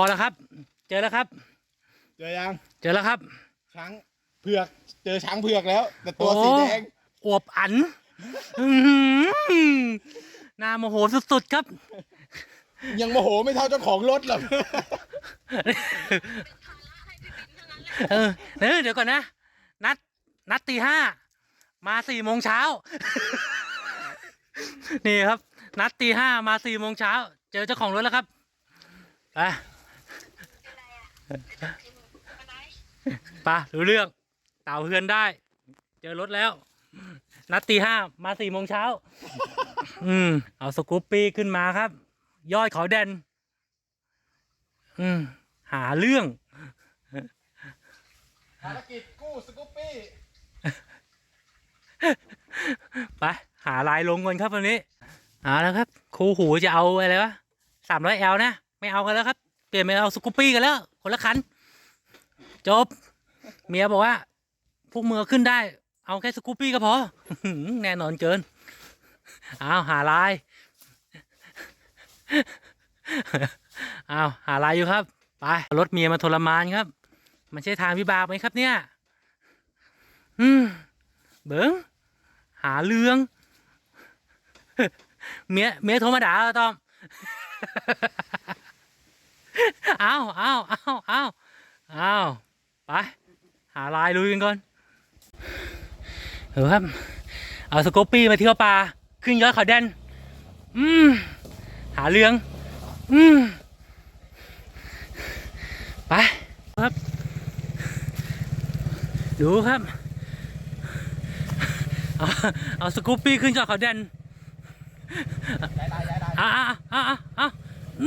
อแล้วครับ เจอแล้วครับ เจอยังเจอแล้วครับ ช้างเผือก เจอช้างเผือกแล้ว แต่ตัวสีแดงโอ้อวบอันอื้อหือหน้าโมโหสุดๆครับ ยังโมโหไม่เท่าเจ้าของรถหรอกเออเดี๋ยวเดี๋ยวก่อนนะ นัด นัดตีห้า มาสี่โมงเช้า นี่ครับ นัดตีห้ามาสี่โมงเช้า เจอเจ้าของรถแล้วครับไป ไปรู้เรื่อง เต่าเฮือนได้ เจอรถแล้ว นัดตีห้ามาสี่โมงเช้า อืม เอาสกูปปี้ขึ้นมาครับ ยอดเขาแดน อืม หาเรื่องภารกิจกู้สกูปปี้ ไป หาลายลงก่อนครับวันนี้ เอาแล้วครับ ครูหูจะเอาอะไรวะสามร้อยแอลนะ ไม่เอากันแล้วครับ เปลี่ยนไปเอาสกูปปี้กันแล้ว คนละคัน จบ เมียบอกว่า พวกมือขึ้นได้ เอาแค่สกูปปี้ก็พอ แน่นอนเกินเอาหาลายเอาหาลายอยู่ครับ ไป รถเมียมาทรมานครับ มันใช่ทางวิบากไหมครับเนี่ย อืม เบิ้งหาเรื่อง เมีย เมียโทรมาด่าเราต้อม เอาเอาเอาเอาเอาไป หาลายลุยกันก่อนเออครับ เอาสโกปปี้มาเที่ยวป่าขึ้นยอดเขาแดน อืม หาเรื่อง อืม ไปครับ ดูครับ เอาเอาสกูปปี้ขึ้นจอดเขาแดนอ่าอ่าอ่าอ่า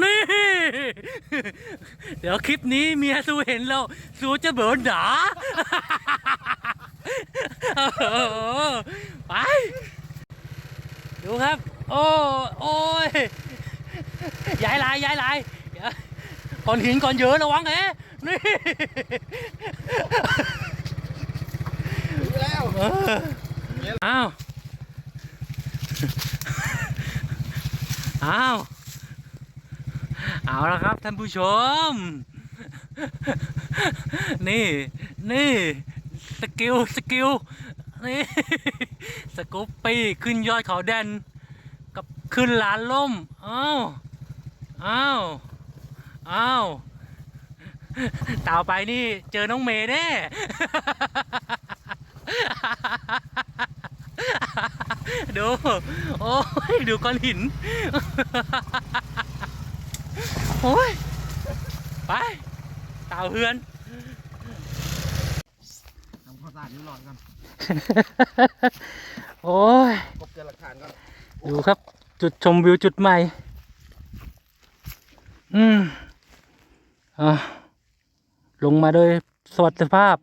นี่ เดี๋ยวคลิปนี้เมียสูเห็นแล้วสูจะเบิร์นด่าไป ดูครับ โอ้โอ้ยย้ายลายย้ายลายก่อนหินก่อนเยอะระวังเอ๊นี่แล้วเอออ้าว อ้าว เอาละครับท่านผู้ชม นี่นี่สกิลสกิลนี่สกูปปี้ขึ้นยอดเขาแดน กับขึ้นลานล่มอ้าวอ้าวอ้าวต่อไปนี่เจอน้องเมย์แน่ดู โอ้ย ดูก้อนหิน โอ้ย ไปเต่าเฮือนทำความสะอาดนิ้วหลอดกันโอ้ยกบเจอหลักฐานก่อนดูครับ จุดชมวิวจุดใหม่ อืมอะลงมาโดยสวัสดิภาพ